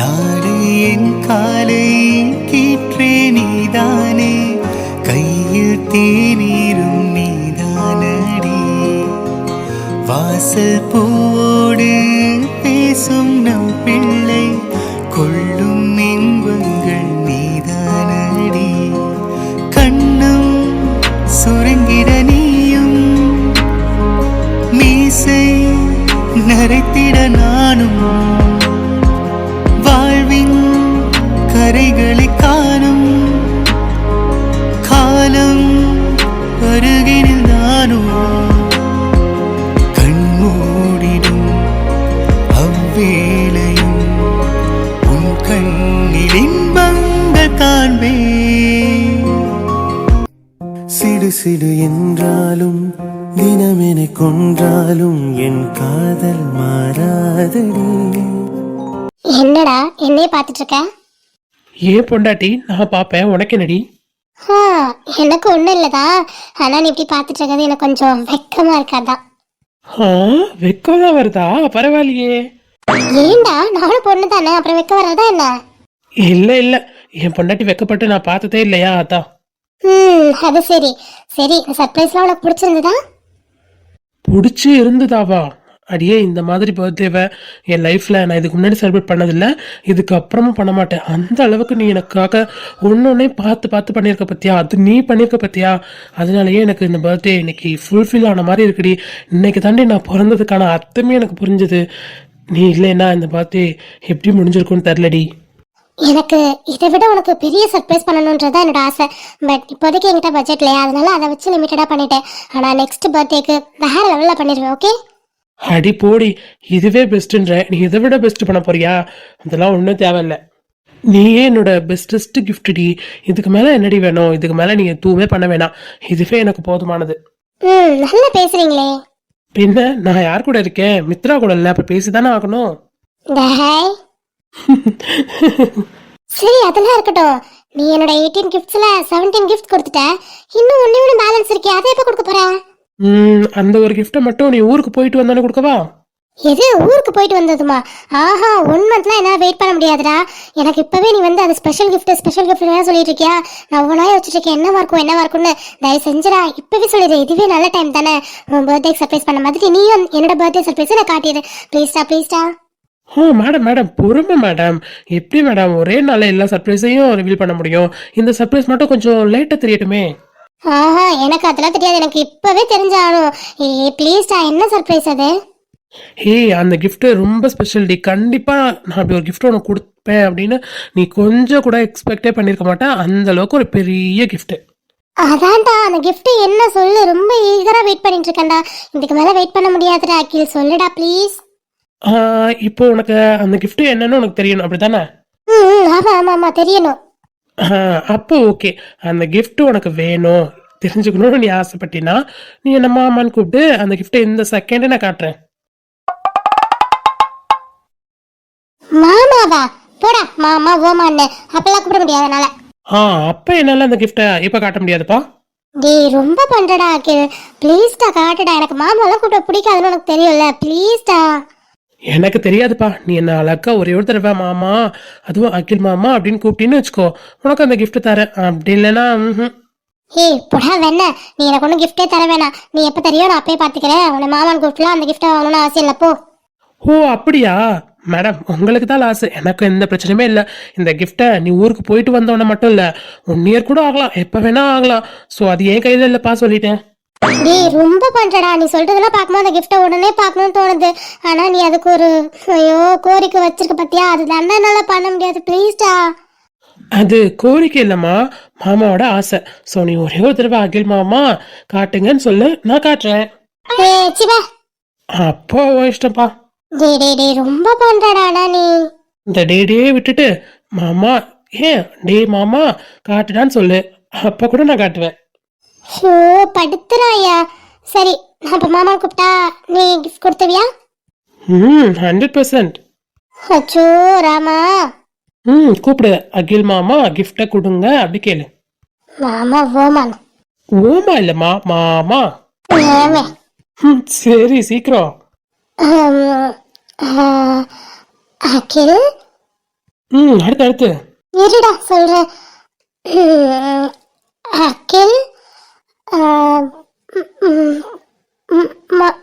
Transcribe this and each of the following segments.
நாடு என் காலை கீற்றே நீதானே. கையில் தேநீரும் நீதானடி. வாசல் பூவோடு அருகினில் நானும் கண்மூடிடும் அவ்வேளையும் உன் கண்ணில் இன்பங்கள் காண்பேன். சிடு சிடு என்றாலும் தினமென கொன்றாலும் என் காதல் மாறாதடி. என்னடா என்னைய பார்த்துட்டு இருக்க? ஏன் பொண்டாட்டி நான் பார்ப்பேன். உனக்கு என்னடி? எனக்கு ஒண்ணும் இல்லதா ஆனா நீ இப்படி பார்த்துட்டு இருக்கிறது எனக்கு கொஞ்சம் வெக்கமா இருக்காதான் வெக்கம் தான் வருதா? பரவாயில்லையே. ஏன்டா நானும் பொண்ணு தானே அப்புறம் வெக்க வராதா என்ன? இல்ல இல்ல. என் பொண்டாட்டி வெக்கப்பட்டு நான் பார்த்ததே இல்லையா அதான். ம் அது சரி. சரி சர்ப்ரைஸ்லாம் உனக்கு பிடிச்சிருந்ததா? பிடிச்சி இருந்ததாவா? அடியே இந்த மாதிரி பர்த்டேவை என் லைஃப்பில் நான் இதுக்கு முன்னாடி செலிப்ரேட் பண்ணதில்லை. இதுக்கப்புறமும் பண்ண மாட்டேன். அந்த அளவுக்கு நீ எனக்காக ஒன்னொன்னே பார்த்து பார்த்து பண்ணியிருக்க பற்றியா அது நீ பண்ணியிருக்க பற்றியா அதனாலயே எனக்கு இந்த பர்த்டே இன்னைக்கு ஃபுல்ஃபில் ஆன மாதிரி இருக்குடி. இன்னைக்கு தாண்டி நான் பிறந்ததுக்கான அர்த்தமே எனக்கு புரிஞ்சுது. நீ இல்லைன்னா இந்த பர்த்டே எப்படி முடிஞ்சிருக்கும்னு தெரிலடி எனக்கு இதை விட உனக்கு பெரிய சர்ப்ரைஸ் பண்ணணுன்றதா என்னோட ஆசை. பட் இப்போதைக்கு என்கிட்ட பட்ஜெட் இல்லையா? அதனால அதை வச்சு லிமிட்டடாக பண்ணிட்டேன். ஆனால் நெக்ஸ்ட் பர்த்டேக்கு வேற லெவலில் பண்ணிடுவேன் ஓகே அடி போடி இதுவே பெஸ்ட்டுன்ற நீ இதை விட பெஸ்ட் பண்ண போறியா? அதெல்லாம் ஒன்றும் தேவையில்ல. நீயே என்னோட பெஸ்டஸ்ட் கிஃப்ட் டி. இதுக்கு மேலே என்னடி வேணும்? இதுக்கு மேலே நீ எதுவுமே பண்ண வேணாம். இதுவே எனக்கு போதுமானது. ம் நல்லா பேசுறீங்களே. பின்ன நான் யார் கூட இருக்கேன்? மித்ரா கூட இல்லை அப்போ பேசிதானே ஆகணும். டேய். சரி அதெல்லாம் இருக்கட்டும். நீ என்னோட எயிட்டீன் கிஃப்ட்ஸ்ல செவன்டீன் கிஃப்ட் கொடுத்துட்ட. இன்னும் ஒண்ணே ஒன்று பேலன்ஸ் இருக்கே அதை எப்போ கொடுக்க போற? ம் அந்த ஒரு கிஃப்ட்டை மட்டும் நீ ஊருக்கு போயிட்டு வந்தானே கொடுக்கவா? எது ஊருக்கு போயிட்டு வந்ததுமா? ஆஹா ஒன் மந்த்லாம் என்னால் வெயிட் பண்ண முடியாதுடா. எனக்கு இப்பவே நீ வந்து அது ஸ்பெஷல் gift ஸ்பெஷல் gift சொல்லிட்டு இருக்கியா நான் ஒவ்வொன்றா யோசிச்சுட்டு இருக்கேன் என்னவா இருக்கும் என்னவா இருக்கும்னு. தயவு செஞ்சுடா இப்பவே சொல்லிடு இதுவே நல்ல டைம் தானே. உன் பர்த்டே சர்ப்ரைஸ் பண்ண மாதிரி நீயும் என்னோட பர்த்டே சர்ப்ரைஸ் நான் காட்டிடு. ப்ளீஸ்டா ப்ளீஸ்டா ஓ மேடம் மேடம் பொறுமை மேடம் எப்படி மேடம் ஒரே நாளில் எல்லா சர்ப்ரைஸையும் ரிவீல் பண்ண முடியும்? இந்த சர்ப்ரைஸ் மட்டும் கொஞ்சம் லேட்டாக தெரியட்டுமே. ஆஹா எனக்கு அதெல்லாம் தெரியாது. எனக்கு இப்பவே தெரிஞ்சாகணும் ஏ ப்ளீஸ்டா என்ன சர்ப்ரைஸ் அது? ஏய் அந்த gift ரொம்ப ஸ்பெஷல் டி. கண்டிப்பாக நான் அப்படி ஒரு gift உனக்கு கொடுப்பேன் அப்படின்னு நீ கொஞ்சம் கூட எக்ஸ்பெக்டே பண்ணியிருக்க மாட்டேன். அந்த அளவுக்கு ஒரு பெரிய gift. அதான்டா அந்த gift என்ன சொல்லு? ரொம்ப ஈகரா வெயிட் பண்ணிட்டு இருக்கேன்டா. இதுக்கு மேல வெயிட் பண்ண முடியாதுடா அகில். சொல்லுடா ப்ளீஸ் இப்போ உனக்கு அந்த gift என்னன்னு உனக்கு தெரியணும். அப்படிதானே ம் ஆமா ஆமா ஆமா தெரியணும். அப்போ ஓகே அந்த gift உனக்கு வேணும். தெரிஞ்சுக்கணும்னு நீ ஆசைப்பட்டினா நீ என்ன மாமான்னு கூப்பிட்டு அந்த gift இந்த செகண்டே நான் காட்டுறேன். மாமாவா? போடா மாமா ஓமான்னு. அப்பெல்லாம் கூப்பிட முடியாது என்னால ஆ அப்போ என்னால் அந்த gift-அ இப்போ காட்ட முடியாதுப்பா. டேய் ரொம்ப பண்றடா அகில். ப்ளீஸ்டா காட்டுடா. எனக்கு மாமாலாம் கூப்பிட பிடிக்காதுன்னு உனக்கு தெரியும்ல. ப்ளீஸ்டா எனக்கு தெரியாதுப்பா. நீ என்ன அழகா ஒரே ஒரு தடவை மாமா அதுவும் அகில் மாமா அப்படின்னு கூப்பிட்டீன்னு வச்சுக்கோ. உனக்கு அந்த gift தரேன். அப்படி இல்லைன்னா. ஏய் போடா வேணா நீ எனக்கு ஒன்றும் கிஃப்டே தர வேணாம். நீ எப்போ தரியோ நான் அப்பயே பார்த்துக்கிறேன் உன்னை மாமான் கூப்பிட்டுலாம் அந்த கிஃப்ட்டை வாங்கணும்னு அவசியம் இல்லை போ. ஓ அப்படியா? மேடம் உங்களுக்கு தான் லாஸ் எனக்கு எந்த பிரச்சனையுமே இல்லை. இந்த கிஃப்ட்டை நீ ஊருக்கு போயிட்டு வந்தவன மட்டும் இல்லை ஒன் இயர் கூட ஆகலாம். எப்போ வேணா ஆகலாம். ஸோ அது என் கையில் இல்லைப்பா சொல்லிட்டேன். டேய் ரொம்ப பண்றடா. நீ சொல்றதெல்லாம் பார்க்கும்போது அந்த கிஃப்ட்டை உடனே பார்க்கணும்னு தோணுது. ஆனா நீ அதுக்கு ஒரு ஐயோ கோரிக்கை வச்சிருக்க பத்தியா? அது தானே என்னால பண்ண முடியாது. ப்ளீஸ்டா அது கோரிக்கை இல்லைம்மா. மாமாவோட ஆசை. ஸோ நீ ஒரே ஒரு தடவை அகில் மாமா காட்டுங்கன்னு சொல்லு. நான் காட்டுறேன். ஏ சிவா. அப்போ உன் இஷ்டம்ப்பா. டேய் டேய் டேய் ரொம்ப பண்றடாடா நீ. இந்த டே டே விட்டுட்டு மாமா ஏன் டே மாமா காட்டுடான்னு சொல்லு. அப்போ கூட நான் காட்டுவேன். ஷோ படுத்துறாயா. சரி நான் இப்போ மாமா கூப்பிட்டா நீ கிஃப்ட் கொடுத்துவியா? ம் ஹண்ட்ரட் பர்சன்ட் அச்சோ ராமா. ம் கூப்பிடு. அகில் மாமா கிஃப்டை கொடுங்க அப்படி கேளு. மாமா ஓமான் ஓமா இல்லைம்மா மாமா. ஏமே ம், சரி சீக்கிரம். அகில். ம் அடுத்து அடுத்து. இருடா சொல்றேன். உம், அகில் ஆஹ், உம், உம், ம-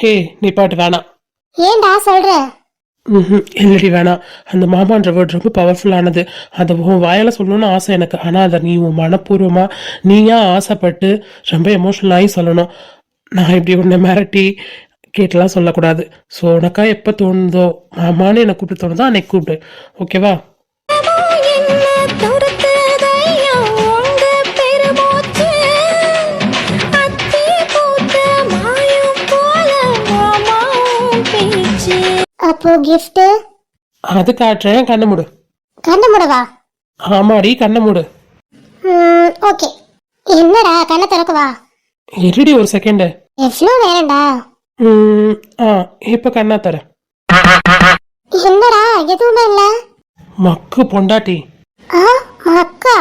ஹே நீ பாட்டு வேணாம். ஏன்டா சொல்ற? ம் இல்லடி வேணாம். அந்த மாமான்ற வேர்ட் ரொம்ப பவர்ஃபுல்லானது அதை உன் வாயால் சொல்லணும்னு ஆசை எனக்கு. ஆனால் அதை நீ உன் மனப்பூர்வமாக நீயா ஆசைப்பட்டு ரொம்ப எமோஷனல் ஆகி சொல்லணும். நான் இப்படி உன்னை மிரட்டி கேட்டெல்லாம் சொல்லக்கூடாது. ஸோ உனக்கா எப்போ தோணுதோ மாமான்னு என்னை கூப்பிட்டு தோணுதோ அன்னைக்கு கூப்பிடு. ஓகேவா அப்போ gift? அது காட்டுறேன் கண்ணை மூடு. கண்ணு மூடவா? ஆமாடி கண்ணை மூடு. ஓகே. என்னடா கண்ணை திறக்கவா? இருடி ஒரு செகண்டு எவ்வளோ நேரம்டா ஆ இப்போ கண்ணா தரேன். என்னடா எதுவுமே இல்ல? மக்கு பொண்டாட்டி. ஆ அக்கா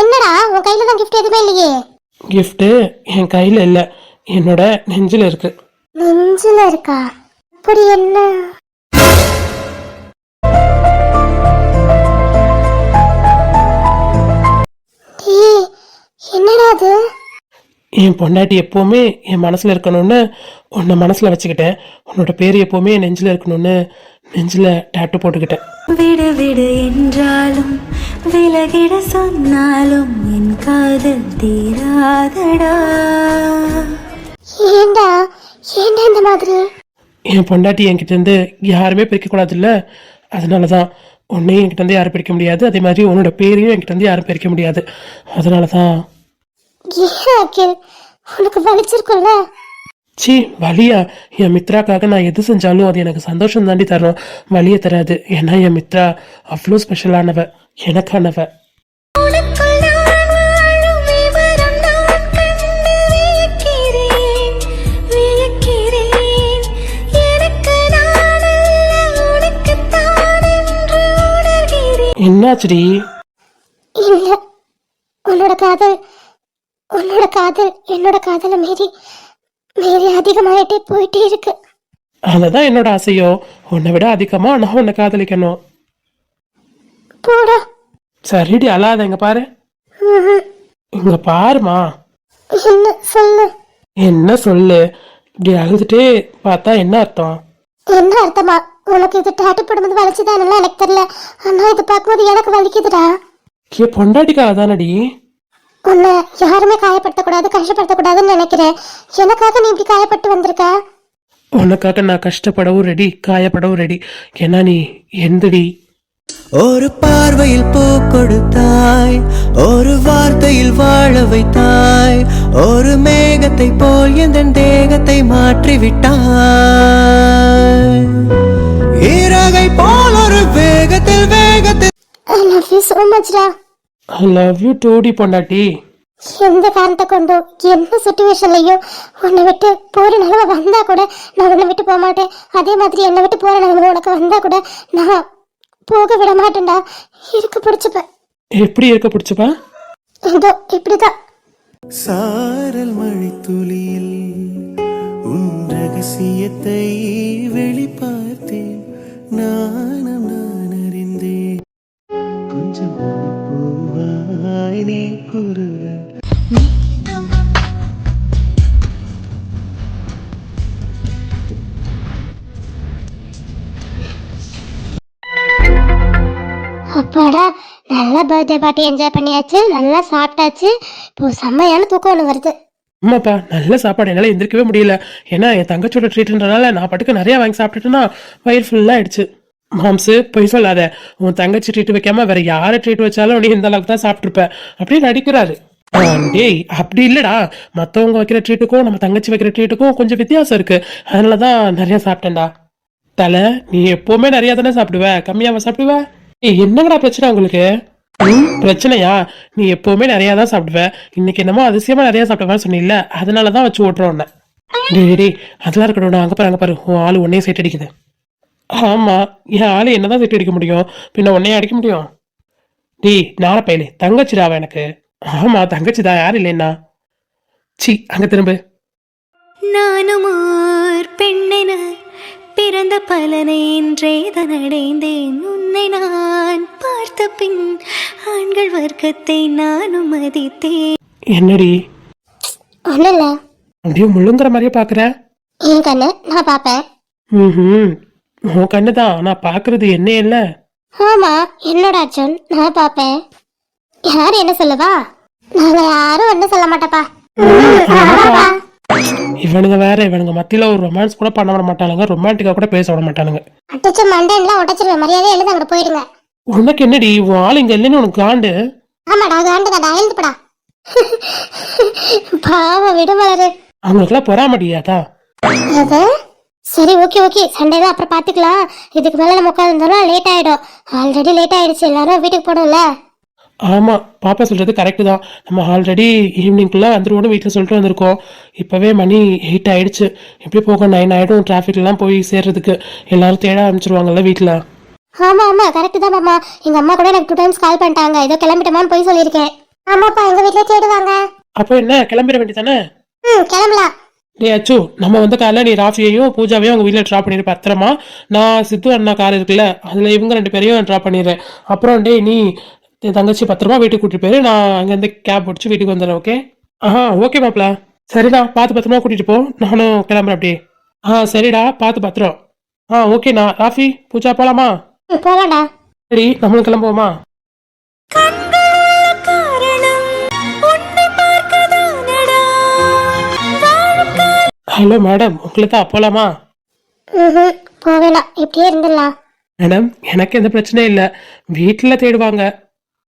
என்னடா உன் கையில தான் gift எதுவுமே இல்லையே? கிஃப்ட்டு என் கையில் இல்லை. என்னோட நெஞ்சில் இருக்கு. நெஞ்சில இருக்கா? அப்படி என்ன? என்னடா அது? என் பொண்டாட்டி எப்போவுமே என் மனசில் இருக்கணும்னு உன்னை மனசில் வச்சுக்கிட்டேன். உன்னோட பேர் எப்போவுமே என் நெஞ்சில் இருக்கணும்னு நெஞ்சில் டேட்டு போட்டுக்கிட்டேன். விடு விடு என்றாலும் விலகிட சொன்னாலும் என் காதல் தீராதடா. ஏண்டா? ஏண்டா இந்த மாதிரி? என் பொண்டாட்டி என்கிட்டேருந்து யாருமே பிரிக்கக்கூடாதுல்ல அதனால தான் உன்னையும் என்கிட்டேருந்து யாரும் பிரிக்க முடியாது. அதே மாதிரி உன்னோட பேரையும் என்கிட்டேருந்து யாரும் பிரிக்க முடியாது. அதனால தான் ஏன் அகில் உனக்கு வலிச்சிருக்கும்ல? சி வலியா? என் மித்ராக்காக நான் எது செஞ்சாலும் அது எனக்கு சந்தோஷம் தாண்டி தரும். வலியை தராது. ஏன்னா என் மித்ரா அவ்வளோ ஸ்பெஷலானவ எனக்கானவ. என்னாச்சுடி? இல்ல உன்னோட காதல் உன்னோட காதல் என்னோட காதலை மீறி மீறி அதிகமாயிட்டே போயிட்டே இருக்கு. அதுதான் என்னோட ஆசையோ? உன்னை விட அதிகமா நான் உன்னை காதலிக்கணும். போடா. சரிடி அழாத இங்க பாரு. இங்க பாருமா. என்ன சொல்லு. என்ன சொல்லு? இப்படி அழுதுட்டே பார்த்தா என்ன அர்த்தம்? என்ன அர்த்தமா? உனக்கு இது டாட்டு போடும்போது வலிச்சுதானலாம் எனக்கு தெரியல. ஆனா இது பார்க்கும்போது எனக்கு வலிக்குதுடா. ஏ பொண்டாட்டிக்காக தானடி? உன்னை யாருமே காயப்படுத்தக்கூடாது கஷ்டப்படுத்தக்கூடாதுன்னு நினைக்கிறேன். எனக்காக நீ இப்படி காயப்பட்டு வந்திருக்க? உனக்காக நான் கஷ்டப்படவும் ரெடி காயப்படவும் ரெடி ஏன்னா நீ எந்தடி ஒரு பார்வையில் பூ கொடுத்தாய் ஒரு வார்த்தையில் வாழ வைத்தாய் ஒரு மேகத்தை போல் எந்த தேகத்தை மாற்றி விட்டாய் ஈரகை போல் ஒரு வேகத்தில் வேகத்தில். ஐ லவ் யூ so மச்டா ஐ லவ் யூ டூடி பொண்டாட்டி எந்த காரணத்தை கொண்டோ என்ன சுச்சுவேஷன்லையும் உன்னை விட்டு போற நிலவை வந்தா கூட நான் உன்னை விட்டு போக மாட்டேன். அதே மாதிரி என்னை விட்டு போற நிலவை உனக்கு வந்தா கூட நான் போக விட மாட்டேன்டா. இருக்க பிடிச்சுப்பேன் எப்படி இருக்க பிடிச்சப்பா? இதோ இப்படிதான். சாரல் மழை துளியில் உன் ரகசியத்தை வெளிப்பார்த்தேன். நானும் நான் அறிந்தேன். கொஞ்சம் நீ குருக அப்பாடா நல்லா பர்த்டே பார்ட்டி என்ஜாய் பண்ணியாச்சு நல்லா சாப்பிட்டாச்சு. இப்போ செம்மையான தூக்கம் ஒன்று வருது. ஆமாப்பா நல்ல சாப்பாடு என்னால் எந்திரிக்கவே முடியல. ஏன்னா என் தங்கச்சியோட ட்ரீட்ன்றனால நான் பாட்டுக்கு நிறைய வாங்கி சாப்பிட்டுட்டேன்னா வயிறு ஃபுல்லாக ஆயிடுச்சு. மாம்சு பொய் சொல்லாத. உன் தங்கச்சி ட்ரீட் வைக்காம வேற யாரை ட்ரீட் வச்சாலும் நீ இந்த அளவுக்கு தான் சாப்பிட்ருப்ப அப்படின்னு நடிக்கிறாரு. டேய் அப்படி இல்லடா. மற்றவங்க வைக்கிற ட்ரீட்டுக்கும் நம்ம தங்கச்சி வைக்கிற ட்ரீட்டுக்கும் கொஞ்சம் வித்தியாசம் இருக்கு. அதனால தான் நிறைய சாப்பிட்டேன்டா. தலை நீ எப்பவுமே நிறைய தானே சாப்பிடுவ. கம்மியாவா சாப்பிடுவ? ஏய் என்னங்கடா பிரச்சனை உங்களுக்கு? ம், பிரச்சனையா? நீ எப்பவுமே நிறைய தான் சாப்பிடுவ. இன்னைக்கு என்னமோ அதிசயமா நிறைய சாப்பிடுவேன்னு சொன்னில்ல. அதனால தான் வச்சு ஓட்டுறோம் உன்னை. டேய் டேய், அதெல்லாம் இருக்கட்டும். அங்க பாரு அங்க பாரு. உன் ஆளு ஒன்னே சைட் அடிக்குது. ஆமா என் ஆளு என்னதான் சைட் அடிக்க முடியும்? பின்ன உன்னையே அடிக்க முடியும்? டேய் நாளை பையலே தங்கச்சிடாவ எனக்கு? ஆமா தங்கச்சி தான் யாரும் இல்லைன்னா? சி அங்க திரும்ப. நானும் ஓர் பெண்ணென பிறந்த பலனை இன்றே தனடைந்தேன். உன்னை நான் பார்த்த பின் ஆண்கள் வர்க்கத்தை நானும் மதித்தேன். என்னடி? ஒன்றும் இல்லை அப்படியே முழுங்குற மாதிரியே பாக்குற என் கண்ணு நான் பார்ப்பேன். ம் உன் கண்ணு தான் நான் பாக்குறது என்ன இல்ல. ஆமா என்னோட அர்ஜுன்? நான் பார்ப்பேன். யார் என்ன சொல்லுவா? நாங்க யாரும் ஒன்றும் சொல்ல மாட்டப்பா. இவனுங்க வேற இவனுங்க மத்தியில ஒரு ரொமான்ஸ் கூட பண்ண விட மாட்டானுங்க. ரொமான்டிக்கா கூட பேச விட மாட்டானுங்க. அடிச்ச மண்டன்லாம் உடைச்சிருவேன் மரியாதை எழுந்து அங்கிட்டு போயிடுங்க. உனக்கு என்னடி? உன் ஆள் இங்க இல்லைன்னு உனக்கு காண்டு. ஆமாடா காண்டுதாடா எழுந்துப்படா பாவம் விடுமலரு அவங்களுக்குலாம் பொறாமடியாதா அது சரி ஓகே ஓகே சண்டே தான் அப்புறம் பார்த்துக்கலாம். இதுக்கு மேலே நம்ம உட்காந்துருந்தோம்னா லேட் ஆகிடும் ஆல்ரெடி லேட் ஆயிடுச்சு. எல்லாரும் வீட்டுக்கு போகணும்ல? ஆமா பாப்பா சொல்றது கரெக்டு தான். நம்ம ஆல்ரெடி ஈவினிங்குள்ள வந்துருவோம்னு வீட்டில் சொல்லிட்டு வந்திருக்கோம். இப்பவே மணி எயிட் ஆயிடுச்சு. எப்படி போக நைன் ஆயிடும். டிராஃபிக்லாம் போய் சேர்றதுக்கு. எல்லாரும் தேட ஆரம்பிச்சிருவாங்கல்ல வீட்டில் ஆமா ஆமா. கரெக்ட் தான் மாமா. எங்க அம்மா கூட எனக்கு டூ டைம்ஸ் கால் பண்ணிட்டாங்க. ஏதோ கிளம்பிட்டோமான்னு போய் சொல்லியிருக்கேன். ஆமாப்பா எங்க வீட்லயே தேடுவாங்க. அப்போ என்ன? கிளம்பிட வேண்டியதானே ம் கிளம்பலாம். டே அச்சு நம்ம வந்து காலைல நீ ராஃபியையும் பூஜாவையும் அவங்க வீட்டில் ட்ராப் பண்ணிடு பத்திரமா நான் சித்து அண்ணா கார் இருக்குல்ல அதில் இவங்க ரெண்டு பேரையும் ட்ராப் பண்ணிடுறேன். அப்புறம் டேய் நீ தங்கச்சி பத்திரமா வீட்டுக்கு கூட்டிட்டு போயிரு நான் அங்கேருந்து கேப் பிடிச்சி வீட்டுக்கு வந்துடுறேன் ஓகே ஆஹா ஓகே மாப்ள சரிடா பார்த்து பத்திரமா கூட்டிட்டு போ. நானும் கிளம்புறேன் அப்படியே. ஆ சரிடா பார்த்து பத்திரம். ஆ ஓகேண்ணா ராஃபி பூஜா போலாமா? ம், போலாம்டா. சரி நம்மளும் கிளம்புவோமா? Hello madam. உங்களுக்கு தான் போலாமா ம் போவேணாம் இப்படியே இருந்துடலாம். மேடம் எனக்கு எந்த பிரச்சனையும் இல்லை. வீட்டில் தேடுவாங்க.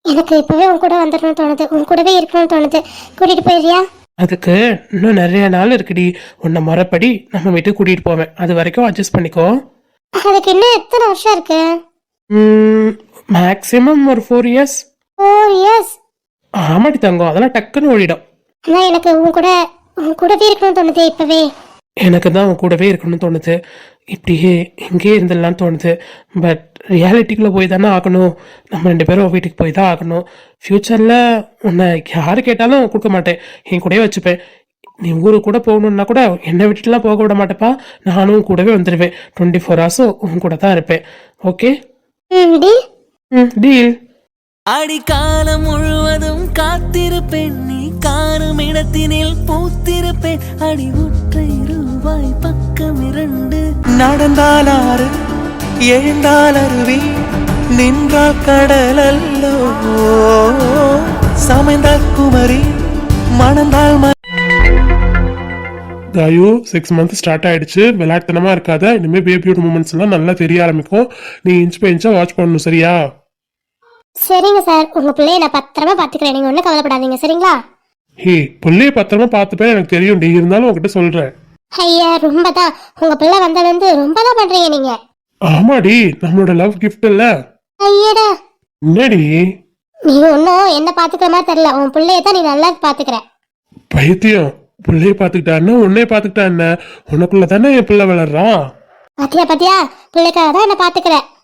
எனக்கு இப்பவே உன் கூட வந்துடணும்னு தோணுது. உன் கூடவே இருக்கணும்னு தோணுது. கூட்டிட்டு போயிடுறியா? அதுக்கு இன்னும் நிறைய நாள் இருக்குடி. உன்னை முறைப்படி நம்ம வீட்டுக்கு கூட்டிட்டு போவேன். அது வரைக்கும் அட்ஜஸ்ட் பண்ணிக்கோ. அதுக்கு இன்னும் எத்தனை வருஷம் இருக்கு? மேக்ஸிமம் ஒரு ஃபோர் இயர்ஸ் ஃபோர் இயர்ஸ் ஆமாடி தங்கம். அதெல்லாம் டக்குன்னு ஓடிடும். ஆனா எனக்கு உன் கூட உன் கூடவே இருக்கணும்னு தோணுது இப்பவே. எனக்கு தான் உன் கூடவே இருக்கணும்னு தோணுது. இப்படியே இங்கேயே இருந்துடலாம்னு தோணுது. பட் ரியாலிட்டிக்குள்ளே போய் தானே ஆகணும். நம்ம ரெண்டு பேரும் வீட்டுக்கு போய் தான் ஆகணும். ஃப்யூச்சரில் உன்னை யார் கேட்டாலும் கொடுக்க மாட்டேன். என் கூடயே வச்சுப்பேன். நீ ஊருக்கு கூட போகணுன்னா கூட என்னை விட்டுட்டுலாம் போக விட மாட்டேப்பா. நானும் கூடவே வந்துடுவேன் டுவெண்ட்டி ஃபோர் ஹவர்ஸும் உன் கூட தான் இருப்பேன். ஓகே ம் டீல் அடிக்காலம் முழுவதும் காத்திருப்பேன். நீ காணும் இடத்தினில் பூத்திருப்பேன். அடி ஒற்றை ரூபாய் பக்கம் இரண்டு. நடந்தால் ஆறு எழுந்தால் அருவி நின்றால் கடல் அல்லோ சமைந்தால் குமரி மணந்தால் காயு சிக்ஸ் மந்த் ஸ்டார்ட் ஆயிடுச்சு. விளையாட்டுத்தனமா இருக்காத. இனிமே பேபியோட மூமெண்ட்ஸ் எல்லாம் நல்லா தெரிய ஆரம்பிக்கும். நீ இன்ச் பை இன்ச்சா வாட்ச் பண்ணணும் சரியா? சரிங்க சார். உங்க பிள்ளைய நான் பத்திரமா பாத்துக்கிறேன் நீங்க ஒன்றும் கவலைப்படாதீங்க. சரிங்களா? ஹே புள்ளைய பத்திரமா பார்த்துப்பேன். எனக்கு தெரியும். டி இருந்தாலும் உங்ககிட்ட சொல்றேன். ஐயா ரொம்ப தான் உங்க பிள்ளை வந்ததுலேருந்து ரொம்ப தான் பண்றீங்க நீங்க. ஆமாடி நம்மளோட லவ் gift இல்ல. ஐயடா. என்னடி? நீ ஒன்றும் என்ன பாத்துக்கிற மாதிரி தெரியல. உன் பிள்ளைய தான் நீ நல்லா பாத்துக்கிற பைத்தியம். புள்ளைய பாத்துக்கிட்டான்னு உன்னைய பாத்துக்கிட்டா என்ன? உனக்குள்ள தானே என் பிள்ளை வளர்றான்? பாத்தியா பாத்தியா? பிள்ளைக்காக தான் என்ன பாத்துக்கிற ஐயோ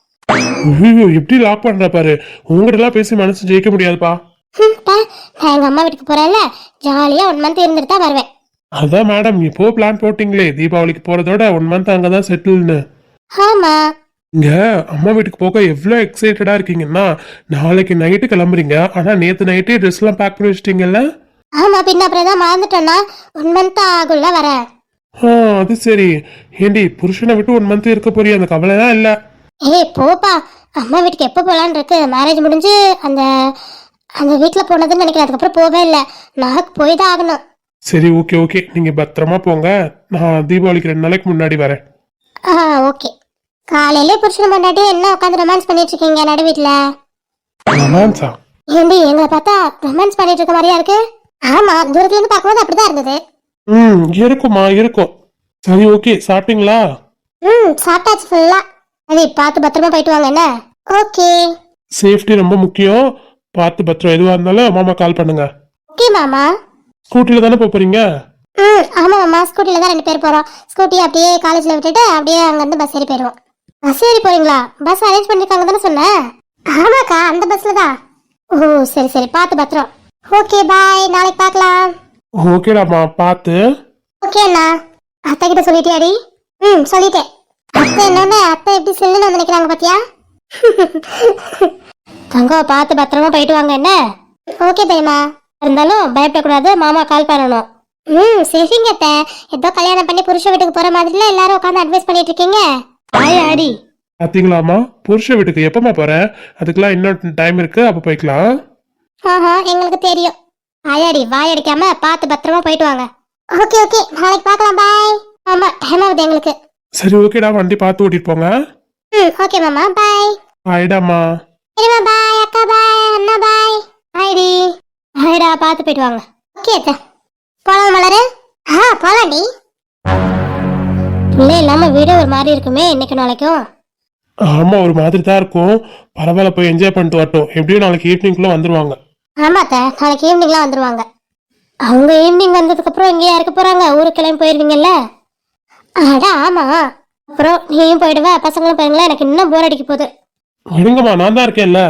எப்படி லாக் பண்ற பாரு? உங்ககிட்ட எல்லாம் பேசி மனசு ஜெயிக்க முடியாதுப்பா. நான் எங்க அம்மா வீட்டுக்கு போறேன்ல ஜாலியா ஒன் மந்த் இருந்துட்டு தான் வருவேன். அதான் மேடம் இப்போ பிளான் போட்டிங்களே தீபாவளிக்கு போறதோட ஒன் மந்த் அங்கதான் செட்டில்னு ஆமா. இங்க அம்மா வீட்டுக்கு போக எவ்வளோ எக்ஸைட்டடா இருக்கீங்கன்னா நாளைக்கு நைட்டு கிளம்புறீங்க ஆனா நேத்து நைட்டே ட்ரெஸ் எல்லாம் பேக் பண்ணி வச்சிட்டீங்கல்ல? ஆமா பின்ன அப்புறம் தான் மறந்துட்டோம்னா ஒன் மந்த் ஆகும்ல வர. ஆ அது சரி. ஏண்டி புருஷனை விட்டு ஒன் மந்த் இருக்க போறிய? அந்த கவலைலாம் இல்ல. ஏய் போப்பா. அம்மா வீட்டுக்கு எப்போ போலான்னு இருக்கு. மேரேஜ் முடிஞ்சு அந்த அந்த வீட்டில் போனதுன்னு நினைக்கிறேன். அதுக்கப்புறம் போவே இல்லை. நான் போய் தான் ஆகணும். சரி ஓகே ஓகே நீங்க பத்திரமா போங்க. நான் தீபாவளிக்கு ரெண்டு நாளைக்கு முன்னாடி வரேன். ஆ ஓகே காலையிலே புருஷன் பண்ணாட்டி என்ன உட்காந்து ரொமான்ஸ் பண்ணிட்டு இருக்கீங்க நடு வீட்டில் ரொமான்ஸா ஏண்டி எங்களை பார்த்தா ரொமான்ஸ் பண்ணிட்டு இருக்க மாதிரியா இருக்கு? ஆமா தூரத்துல இருந்து பார்க்கும்போது அப்படிதான் இருந்தது. ம் இருக்குமா இருக்கும். சரி ஓகே சாப்பிட்டீங்களா? ம் சாப்பிட்டாச்சு ஃபுல்லா அது பார்த்து பத்திரமா போயிட்டு வாங்க என்ன? ஓகே. சேஃப்டி ரொம்ப முக்கியம். பார்த்து பத்திரம் எதுவா இருந்தாலும் மாமா கால் பண்ணுங்க. ஓகே மாமா. ஸ்கூட்டில தானே போப் போறீங்க? ம் ஆமா மாமா. ஸ்கூட்டில தான் ரெண்டு பேர் போறோம். ஸ்கூட்டி அப்படியே காலேஜ்ல விட்டுட்டு அப்படியே அங்கிருந்து பஸ் ஏறி போயிடுவோம். பஸ் ஏறி போறீங்களா? பஸ் அரேஞ்ச் பண்ணிருக்காங்க தானே சொன்னேன். ஆமாக்கா அந்த பஸ்ல தான். ஓ சரி சரி. பார்த்து பத்திரம். ஓகே பாய் நாளைக்கு பார்க்கலாம். ஓகேடாமா பார்த்து. ஓகே அண்ணா. அத்தை கிட்ட சொல்லிட்டியாடி? ம் சொல்லிட்டேன். அத்தை என்னன்னு அத்தை எப்படி செல்லுன்னு வந்து நினைக்கிறாங்க பாத்தியா? தங்கம் பார்த்து பத்திரமா போயிட்டு வாங்க என்ன? ஓகே பெரியமா இருந்தாலும் பயப்படக்கூடாது மாமா கால் பண்ணணும். ம் சரிங்க அத்தை. ஏதோ கல்யாணம் பண்ணி புருஷ வீட்டுக்கு போற மாதிரில எல்லாரும் உட்காந்து அட்வைஸ் பண்ணிட்டு இருக்கீங்க? ஆய் ஆடி. பாத்தீங்களாமா புருஷ வீட்டுக்கு எப்பமா போற? அதுக்கெல்லாம் இன்னும் டைம் இருக்கு அப்ப போய்க்கலாம். ஆஹா எங்களுக்கு தெரியும். ஆயாடி வாய் அடிக்காம பார்த்து பத்திரமா போயிட்டு வாங்க. Okay okay. நாளைக்கு பார்க்கலாம் பாய் ஆமா டைம் ஆகுது எங்களுக்கு. சரி ஓகேடா வண்டி பார்த்து ஓட்டிட்டு போங்க. ம் ஓகே மாமா பாய் ஆயிடாமா சரிம்மா பாய் அக்கா பாய் அண்ணா பாய் பாய்டி பாய்டா பார்த்து போயிட்டு வாங்க. ஓகே அத்தை. போலாம் மலரு. ஆ போலாம்டி பிள்ளை இல்லாம வீடு ஒரு மாதிரி இருக்குமே இன்னைக்கு நாளைக்கும். ஆமா ஒரு மாதிரி தான் இருக்கும். பரவாயில்ல போய் என்ஜாய் பண்ணிட்டு வரட்டும். எப்படியும் நாளைக்கு ஈவினிங்குள்ள வந்துருவாங்க. ஆமா அத்தை. நாளைக்கு ஈவினிங்லாம் வந்துருவாங்க. அவங்க ஈவினிங் வந்ததுக்கு அப்புறம் எங்கேயா இருக்க போறாங்க? ஊருக்கு கிளம்பி போயிருவீங்கல்ல? அட ஆமா. அப்புறம் நீயும் போயிடுவ? பசங்களும் போயிருங்களா எனக்கு இன்னும் போர் அடிக்க போகுது. விடுங்கம்மா நான் தான் இருக்கேன்ல.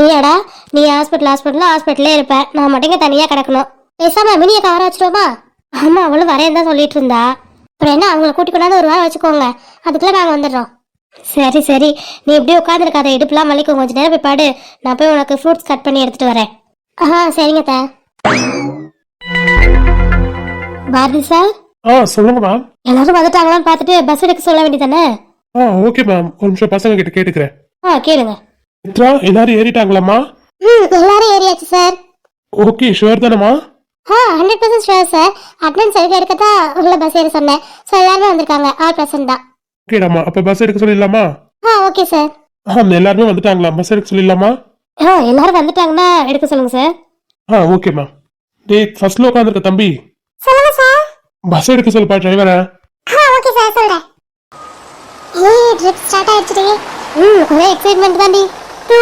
நீயாடா. நீ ஹாஸ்பிட்டல் ஹாஸ்பிட்டல் ஹாஸ்பிட்டலே இருப்ப. நான் மட்டும் தனியா கிடக்கணும். பேசாம மினியை கவர வச்சிட்டோமா ஆமா அவளும் வரேன் தான் சொல்லிட்டு இருந்தா. அப்புறம் என்ன அவங்கள கூட்டி கொண்டாந்து ஒரு வாரம் வச்சுக்கோங்க. அதுக்குள்ள நாங்க வந்துடுறோம். சரி சரி. நீ இப்படியே உட்காந்துருக்காத இடுப்புலாம் வலிக்கும் கொஞ்ச நேரம் போய் பாடு. நான் போய் உனக்கு ஃப்ரூட்ஸ் கட் பண்ணி எடுத்துட்டு வரேன். ஆ சரிங்க தா பாரதி சார் ஆ சொல்லுங்க மேம் எல்லாரும் வந்துட்டாங்களான்னு பார்த்துட்டு பஸ் எடுக்க சொல்ல வேண்டியதானே ஆ ஓகே மேம் ஒரு நிமிஷம் பசங்க கிட்ட கேட்டுக்கிறேன். ஆ கேளுங்க. மித்ரா எல்லாரும் ஏறிட்டாங்களாம்மா? ம் எல்லாரும் ஏறியாச்சு சார் ஓகே ஷுவர் தானம்மா? ஆ hundred percent sure sir attendance எடுக்க எடுக்க தான் உள்ள பஸ் ஏற சொன்னேன். ஸோ எல்லாருமே வந்திருக்காங்க. ஆல் பர்சன்ட் தான். ஓகேடாம்மா அப்ப பஸ் எடுக்க சொல்லிடலாமா? ஆ ஓகே சார் ஆ எல்லாருமே வந்துட்டாங்களா? பஸ் எடுக்க சொல்லிடலாமா? ஆ எல்லாரும் வந்துட்டாங்கன்னா எடுக்க சொல்லுங்க சார் ஆ ஓகே மேம் டேய் ஃபர்ஸ்ட்ல உட்காந்துருக்க தம்பி. சொல்லுங்க பஸ் எடுக்க சொல்லுப்பா டிரைவரை ஆ ஓகே சார் சொல்றேன். ஏய் ட்ரிப் ஸ்டார்ட் ஆயிடுச்சுடி. ம் ஒரே எக்ஸைட்மெண்ட் தான்டி டூ.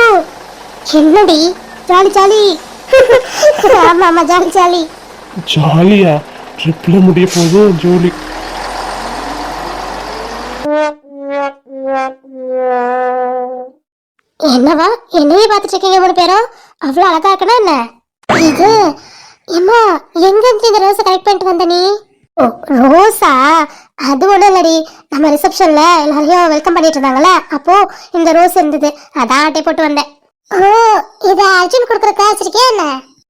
என்னடி? ஜாலி ஜாலி ஆமா ஆமா ஜாலி ஜாலி ஜாலியா ட்ரிப்ல முடிய போதும் ஜோலி என்னவா? என்னையே பார்த்துட்டு இருக்கீங்க மூணு பேரும்? அவ்வளோ அழகா இருக்கணும் என்ன? இது ஏம்மா எங்க இருந்து இந்த ரோஸை கலெக்ட் பண்ணிட்டு வந்த நீ? ரோஸா அது ஒன்றும் இல்லடி. நம்ம ரிசப்ஷன்ல எல்லாரையும் வெல்கம் பண்ணிட்டு இருந்தாங்கல்ல? அப்போ இந்த ரோஸ் இருந்தது. அதான் ஆட்டை போட்டு வந்தேன். ஓ இது அர்ஜுன் கொடுக்குறக்கா வச்சிருக்கியா என்ன?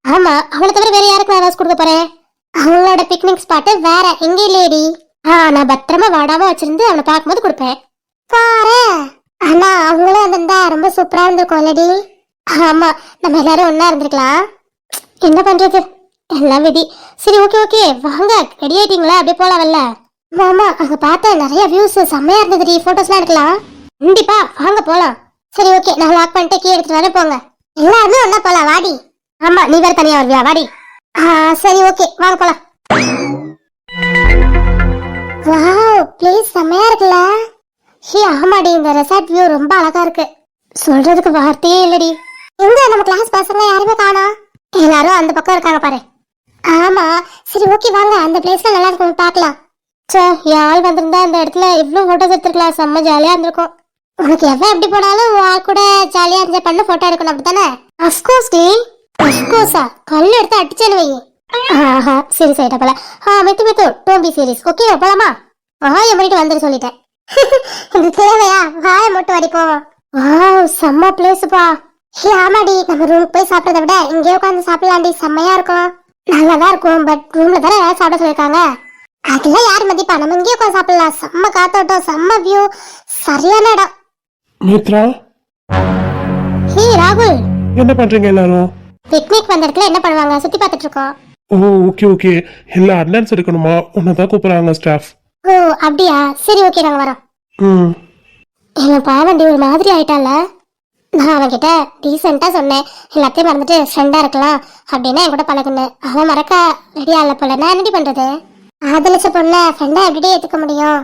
ஆமா அவளை தவிர வேற யாருக்கு நான் ரோஸ் கொடுக்க போறேன் அவங்களோட பிக்னிக் ஸ்பாட்டு வேற எங்க இல்லையடி? ஆ நான் பத்திரமா வாடாம வச்சிருந்து அவளை பார்க்கும்போது கொடுப்பேன். பாரு! ஆனா அவங்களும் வந்திருந்தா ரொம்ப சூப்பரா இருந்திருக்கும் இல்லடி ஆமா நம்ம எல்லாரும் ஒன்னா இருந்திருக்கலாம். என்ன பண்றது? எல்லாம் விதி. சரி ஓகே ஓகே வாங்க ரெடி ஆயிட்டீங்களா? அப்படியே போலாம்ல மாமா அங்க பார்த்தா நிறைய வியூஸ் செம்மையா இருந்ததுடி போட்டோஸ்லாம் எடுக்கலாம். கண்டிப்பா வாங்க போலாம். சரி ஓகே நான் லாக் பண்ணிட்டு கீ எடுத்துட்டு வரேன் போங்க. எல்லாருமே ஒன்னா போலாம் வாடி. ஆமா நீ வேற தனியா வருவியா? வாடி. ஆ சரி ஓகே வாங்க போலாம். வாவ் ப்ளேஸ் செம்மையா இருக்குல்ல. ஹே ஆமாடி இந்த ரெசார்ட் வியூ ரொம்ப அழகா இருக்கு. சொல்றதுக்கு வார்த்தையே இல்லடி. எங்க நம்ம கிளாஸ் பசங்க யாருமே காணோம். எல்லாரும் அந்த பக்கம் இருக்காங்க பாரு. ஆமா. சரி ஓகே வாங்க. அந்த பிளேஸ்ல நல்லா இருக்கும். பார்க்கலாம். சே என் வந்திருந்தா அந்த இடத்துல இவ்வளவு போட்டோஸ் எடுத்துருக்கலாம். செம்ம ஜாலியா இருந்திருக்கும். உனக்கு எவ்வளோ எப்படி போனாலும் உன் ஆள் கூட ஜாலியா என்ஜாய் பண்ண போட்டோ எடுக்கணும். அப்படித்தானே? Of course D. அஃப்கோர்ஸா கல் எடுத்து அடிச்சேன்னு வை ஆஹா சரி சரி போல. ஆ மெத்து மெத்து. டோம்பி சீரிஸ் ஓகே போலாமா? வாய பண்ணிட்டு வந்துட்டு சொல்லிட்டேன். இது தேவையா? வாய மட்டும் வடி போவோம் வாவ் செம்ம பிளேஸ்ப்பா ஹே ஆமாடி. நம்ம ரூமுக்கு போய் சாப்பிட்றத விட இங்கே உட்காந்து சாப்பிடலாம்டி. செம்மையா இருக்கும். நல்லாதான் இருக்கும் பட் ரூம்ல தானே சாப்பிட சொல்லிருக்காங்க அதெல்லாம் யார் மதிப்பா? நம்ம இங்கே உட்காந்து சாப்பிடலாம். செம்ம காத்தோட்டம் செம்ம வியூ சரியான இடம். மித்ரா ஹே ராகுல். என்ன பண்றீங்க எல்லாரும்? பிக்னிக் வந்த இடத்துல என்ன பண்ணுவாங்க? சுத்தி பார்த்துட்டு இருக்கோம். ஓ ஓகே ஓகே எல்லா அட்டண்டன்ஸ் எடுக்கணுமா? உன்னை தான் கூப்பிடுறாங்க ஸ்டாஃப் ஓ அப்படியா? சரி ஓகே நாங்க வரோம். ம். என் பாவண்டி ஒரு மாதிரி ஆயிட்டால நான் அவன்கிட்ட டீசெண்டா சொன்னேன். எல்லாத்தையும் மறந்துட்டு ஃப்ரெண்டாக இருக்கலாம் அப்படின்னா என் கூட பழகுன்னு. அவன் மறக்க ரெடி ஆகல போல. நான் என்னடி பண்ணுறது காதலிச்ச பொண்ணை ஃப்ரெண்டாக எப்படி ஏற்றுக்க முடியும்?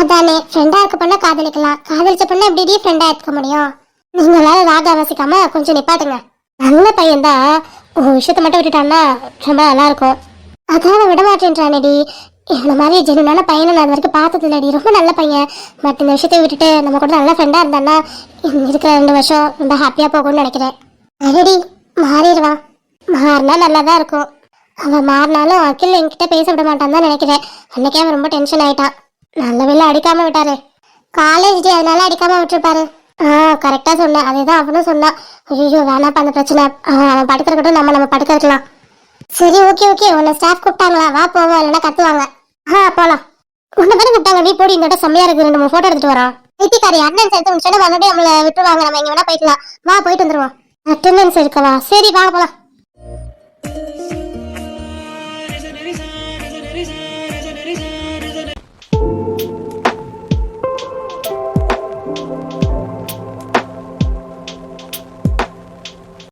அதானே ஃப்ரெண்டாக இருக்க பொண்ணை காதலிக்கலாம். காதலிச்ச பொண்ணை எப்படி ஃப்ரெண்டாக ஏற்றுக்க முடியும்? நீங்களால ராக வசிக்காம கொஞ்சம் நிப்பாட்டுங்க. நல்ல பையன்தான் உன் விஷயத்த மட்டும் விட்டுட்டான்னா ரொம்ப நல்லா இருக்கும். அதான் விட மாட்டேன்றானேடி இந்த மாதிரி ஜெனுனான பையனை நான் அது வரைக்கும் பார்த்தது இல்லடி. ரொம்ப நல்ல பையன். பட் இந்த விஷயத்தை விட்டுட்டு நம்ம கூட நல்ல ஃப்ரெண்டாக இருந்தான்னா இருக்கிற ரெண்டு வருஷம் ரொம்ப ஹாப்பியாக போகும்னு நினைக்கிறேன். அடடி மாறிடுவான் மாறினா நல்லா தான் இருக்கும். அவன் மாறினாலும் அகில் என்கிட்ட பேச விட மாட்டான் தான் நினைக்கிறேன். அன்னைக்கே அவன் ரொம்ப டென்ஷன் ஆயிட்டான் நல்ல வேலை அடிக்காம விட்டாரு. காலேஜ் டே அதனால அடிக்காம விட்டுருப்பாரு. ஆ கரெக்டாக சொன்னேன் அதேதான் அவனும் சொன்னான் ஐயோ வேணாப்பா அந்த பிரச்சனை. அவன் படுக்கிறக்கட்டும் நம்ம நம்ம படுக்க சரி ஓகே ஓகே உன்னை ஸ்டாஃப் கூப்பிட்டாங்களா? வா போவோம். இல்லைன்னா கத்துவாங்க. ஆ போலாம். உன்னை தானே கூப்பிட்டாங்க நீ போடி இந்த செம்மையா இருக்கு. ரெண்டு மூணு போட்டோ எடுத்துட்டு வரோம் ஐடிக்காரி அட்டன்ஸ் எடுத்து முடிச்சோட மறுபடியும் நம்மள விட்டுருவாங்க. நம்ம எங்க வேணா போயிக்கலாம். வா போயிட்டு வந்துருவோம். அட்டெண்டன்ஸ் இருக்கவா சரி வாங்க போலாம்.